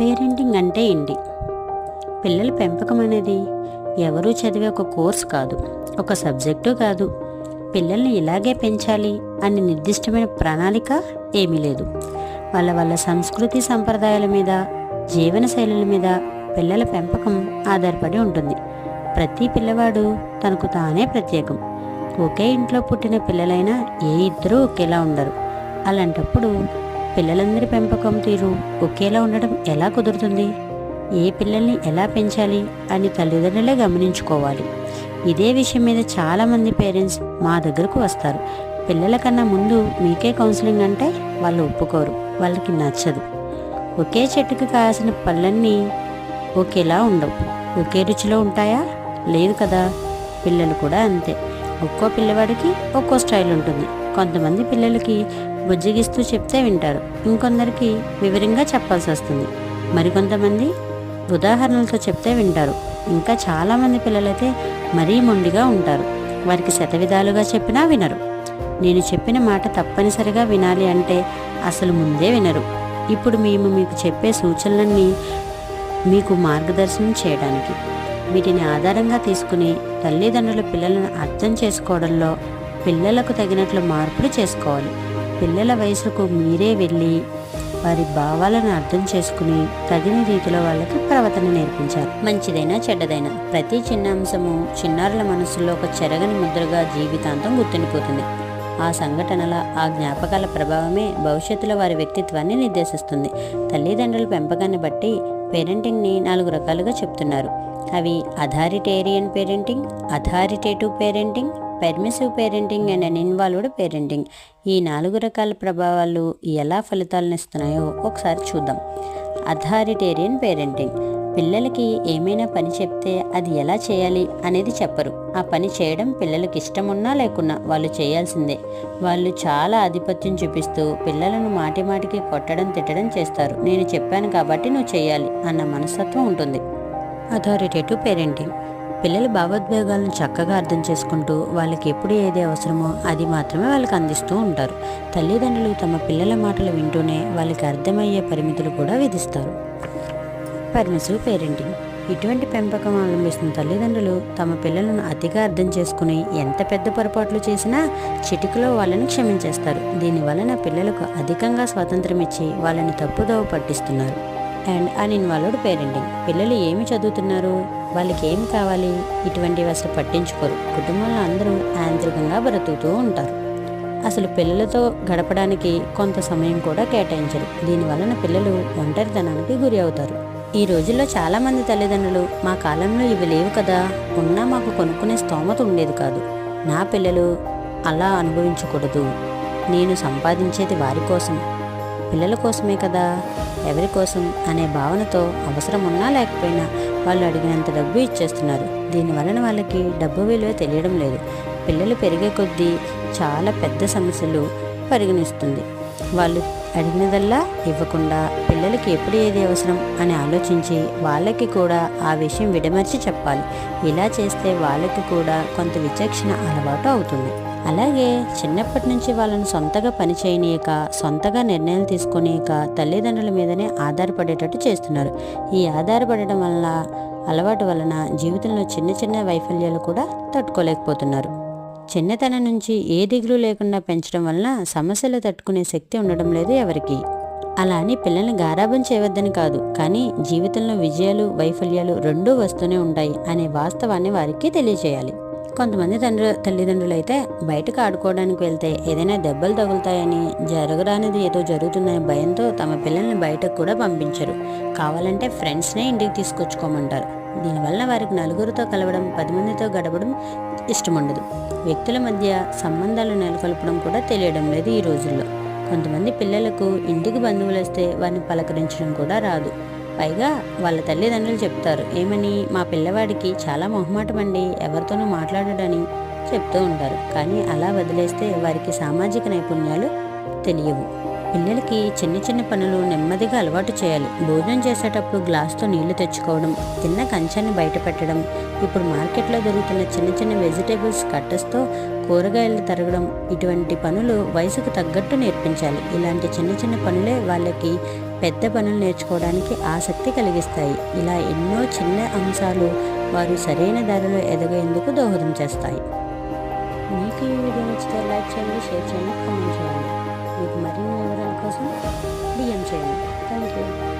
Parenting అంటే ఏంటి? పిల్లల పెంపకం అనేది ఎవరూ చదివే ఒక కోర్స్ కాదు ఒక సబ్జెక్టు కాదు. పిల్లల్ని ఇలాగే పెంచాలి అని నిర్దిష్టమైన ప్రణాళిక ఏమీ లేదు. వాళ్ళ వాళ్ళ సంస్కృతి సంప్రదాయాల మీద జీవన శైలుల మీద పిల్లల పెంపకం ఆధారపడి ఉంటుంది. ప్రతి పిల్లవాడు తనకు తానే ప్రత్యేకం. ఒకే ఇంట్లో పుట్టిన పిల్లలైనా ఏ ఇద్దరూ ఒకేలా ఉండరు. అలాంటప్పుడు పిల్లలందరి పెంపకం తీరు ఒకేలా ఉండడం ఎలా కుదురుతుంది? ఏ పిల్లల్ని ఎలా పెంచాలి? అని తల్లిదండ్రులే గమనించుకోవాలి. ఇదే విషయం మీద చాలామంది పేరెంట్స్ మా దగ్గరకు వస్తారు. పిల్లల కన్నా ముందు మీకే కౌన్సిలింగ్ అంటే వాళ్ళు ఒప్పుకోరు. వాళ్ళకి నచ్చదు. ఒకే చెట్టుకి కాసిన పళ్ళన్నీ ఒకేలా ఉండవు. ఒకే రుచిలో ఉంటాయా? లేదు కదా. పిల్లలు కూడా అంతే. ఒక్కో పిల్లవాడికి ఒక్కో స్టైల్ ఉంటుంది. కొంతమంది పిల్లలకి బుజ్జగిస్తూ చెప్తే వింటారు. ఇంకొందరికి వివరంగా చెప్పాల్సి వస్తుంది. మరికొంతమంది ఉదాహరణలతో చెప్తే వింటారు. ఇంకా చాలామంది పిల్లలైతే మరీ మొండిగా ఉంటారు. వారికి శతవిధాలుగా చెప్పినా వినరు. నేను చెప్పిన మాట తప్పనిసరిగా వినాలి అంటే అసలు ముందే వినరు. ఇప్పుడు మేము మీకు చెప్పే సూచనలన్నీ మీకు మార్గదర్శనం చేయడానికి వీటిని ఆధారంగా తీసుకుని తల్లిదండ్రులు పిల్లలను అర్థం చేసుకోవడంలో పిల్లలకు తగినట్లు మార్పులు చేసుకోవాలి. పిల్లల వయసుకు మీరే వెళ్ళి వారి భావాలను అర్థం చేసుకుని తగిన రీతిలో వాళ్ళకి ప్రవర్తన నేర్పించారు మంచిదైనా చెడ్డదైనా. ప్రతి చిన్న అంశము చిన్నారుల మనసులో ఒక చెరగని ముద్రగా జీవితాంతం గుర్తుండిపోతుంది. ఆ సంఘటనల ఆ జ్ఞాపకాల ప్రభావమే భవిష్యత్తులో వారి వ్యక్తిత్వాన్ని నిర్దేశిస్తుంది. తల్లిదండ్రుల పెంపకాన్ని బట్టి పేరెంటింగ్ని నాలుగు రకాలుగా చెప్తున్నారు. అవి authoritarian parenting authoritative parenting permissive parenting and uninvolved parenting ఈ నాలుగు రకాల ప్రభావాలు ఎలా ఫలితాలను ఇస్తున్నాయో ఒకసారి చూద్దాం. అథారిటేరియన్ పేరెంటింగ్ పిల్లలకి ఏమైనా పని చెప్తే అది ఎలా చేయాలి అనేది చెప్పరు. ఆ పని చేయడం పిల్లలకి ఇష్టం ఉన్నా లేకున్నా వాళ్ళు చేయాల్సిందే. వాళ్ళు చాలా ఆధిపత్యం చూపిస్తూ పిల్లలను మాటి మాటికి కొట్టడం తిట్టడం చేస్తారు. నేను చెప్పాను కాబట్టి నువ్వు చేయాలి అన్న మనస్తత్వం ఉంటుంది. అథారిటేటివ్ పేరెంటింగ్ పిల్లల భావోద్వేగాలను చక్కగా అర్థం చేసుకుంటూ వాళ్ళకి ఎప్పుడు ఏది అవసరమో అది మాత్రమే వాళ్ళకి అందిస్తూ ఉంటారు. తల్లిదండ్రులు తమ పిల్లల మాటలు వింటూనే వాళ్ళకి అర్థమయ్యే పరిమితులు కూడా విధిస్తారు. Permissive parenting. ఇటువంటి పెంపకం అవలంబిస్తున్న తల్లిదండ్రులు తమ పిల్లలను అతిగా అర్థం చేసుకుని ఎంత పెద్ద పొరపాట్లు చేసినా చిటికలో వాళ్ళని క్షమించేస్తారు. దీని వలన పిల్లలకు అధికంగా స్వాతంత్రం ఇచ్చి వాళ్ళని తప్పుదోవ పట్టిస్తున్నారు. And uninvolved parenting. పిల్లలు ఏమి చదువుతున్నారు? వాళ్ళకి ఏం కావాలి? ఇటువంటివి అసలు పట్టించుకోరు. కుటుంబంలో అందరూ యాంత్రికంగా బ్రతుకుతూ ఉంటారు. అసలు పిల్లలతో గడపడానికి కొంత సమయం కూడా కేటాయించరు. దీని వలన పిల్లలు ఒంటరితనానికి గురి అవుతారు. ఈ రోజుల్లో చాలామంది తల్లిదండ్రులు మా కాలంలో ఇవి లేవు కదా. ఉన్నా మాకు కొనుక్కునే స్తోమత ఉండేది కాదు. నా పిల్లలు అలా అనుభవించకూడదు. నేను సంపాదించేది వారి కోసం. పిల్లల కోసమే కదా. ఎవరి కోసం? అనే భావనతో అవసరం ఉన్నా లేకపోయినా వాళ్ళు అడిగినంత డబ్బు ఇచ్చేస్తున్నారు. దీని వలన వాళ్ళకి డబ్బు విలువ తెలియడం లేదు. పిల్లలు పెరిగే కొద్దీ చాలా పెద్ద సమస్యలు పరిగణిస్తుంది. వాళ్ళు అడిగినదల్లా ఇవ్వకుండా పిల్లలకి ఎప్పుడు ఏది అవసరం అని ఆలోచించి వాళ్ళకి కూడా ఆ విషయం విడమర్చి చెప్పాలి. ఇలా చేస్తే వాళ్ళకి కూడా కొంత విచక్షణ అలవాటు అవుతుంది. అలాగే చిన్నప్పటి నుంచి వాళ్ళని సొంతగా పని చేయనీయక సొంతగా నిర్ణయాలు తీసుకునేయక తల్లిదండ్రుల మీదనే ఆధారపడేటట్టు చేస్తున్నారు. ఈ ఆధారపడడం వల్ల అలవాటు వలన జీవితంలో చిన్న చిన్న వైఫల్యాలు కూడా తట్టుకోలేకపోతున్నారు. చిన్నతనం నుంచి ఏ దిగులు లేకుండా పెంచడం వలన సమస్యలు తట్టుకునే శక్తి ఉండడం లేదు ఎవరికి. అలా అని పిల్లల్ని గారాబం చేయవద్దని కాదు కానీ జీవితంలో విజయాలు వైఫల్యాలు రెండూ వస్తూనే ఉంటాయి అనే వాస్తవాన్ని వారికి తెలియజేయాలి. కొంతమంది తండ్రి తల్లిదండ్రులు అయితే బయటకు ఆడుకోవడానికి వెళ్తే ఏదైనా దెబ్బలు తగులుతాయని జరగరానిది ఏదో జరుగుతుందనే భయంతో తమ పిల్లల్ని బయటకు కూడా పంపించరు. కావాలంటే ఫ్రెండ్స్నే ఇంటికి తీసుకొచ్చుకోమంటారు. దీనివల్ల వారికి నలుగురితో కలవడం పది మందితో గడపడం ఇష్టం ఉండదు వ్యక్తుల మధ్య సంబంధాలు నెలకొల్పడం కూడా తెలియడం లేదు ఈ రోజుల్లో. కొంతమంది పిల్లలకు ఇంటికి బంధువులు వస్తే వారిని పలకరించడం కూడా రాదు. పైగా వాళ్ళ తల్లిదండ్రులు చెప్తారు ఏమని? మా పిల్లవాడికి చాలా మొహమాటం అండి ఎవరితోనూ మాట్లాడడని చెప్తూ ఉంటారు. కానీ అలా వదిలేస్తే వారికి సామాజిక నైపుణ్యాలు తెలియవు. పిల్లలకి చిన్న చిన్న పనులు నెమ్మదిగా అలవాటు చేయాలి. భోజనం చేసేటప్పుడు గ్లాస్తో నీళ్ళు తెచ్చుకోవడం తిన్న కంచాన్ని బయట పెట్టడం ఇప్పుడు మార్కెట్లో దొరుకుతున్న చిన్న చిన్న వెజిటేబుల్స్ కట్టస్తో కూరగాయలు తరగడం ఇటువంటి పనులు వయసుకు తగ్గట్టు నేర్పించాలి. ఇలాంటి చిన్న చిన్న పనులే వాళ్ళకి పెద్ద పనులు నేర్చుకోవడానికి ఆసక్తి కలిగిస్తాయి. ఇలా ఎన్నో చిన్న అంశాలు వారు సరైన దారిలో ఎదగేందుకు దోహదం చేస్తాయి. మీకు ఈ వీడియో నచ్చితే లైక్ చేయండి షేర్ చేయండి కామెంట్ చేయండి. Cosmo, Liam Jane. Thank you.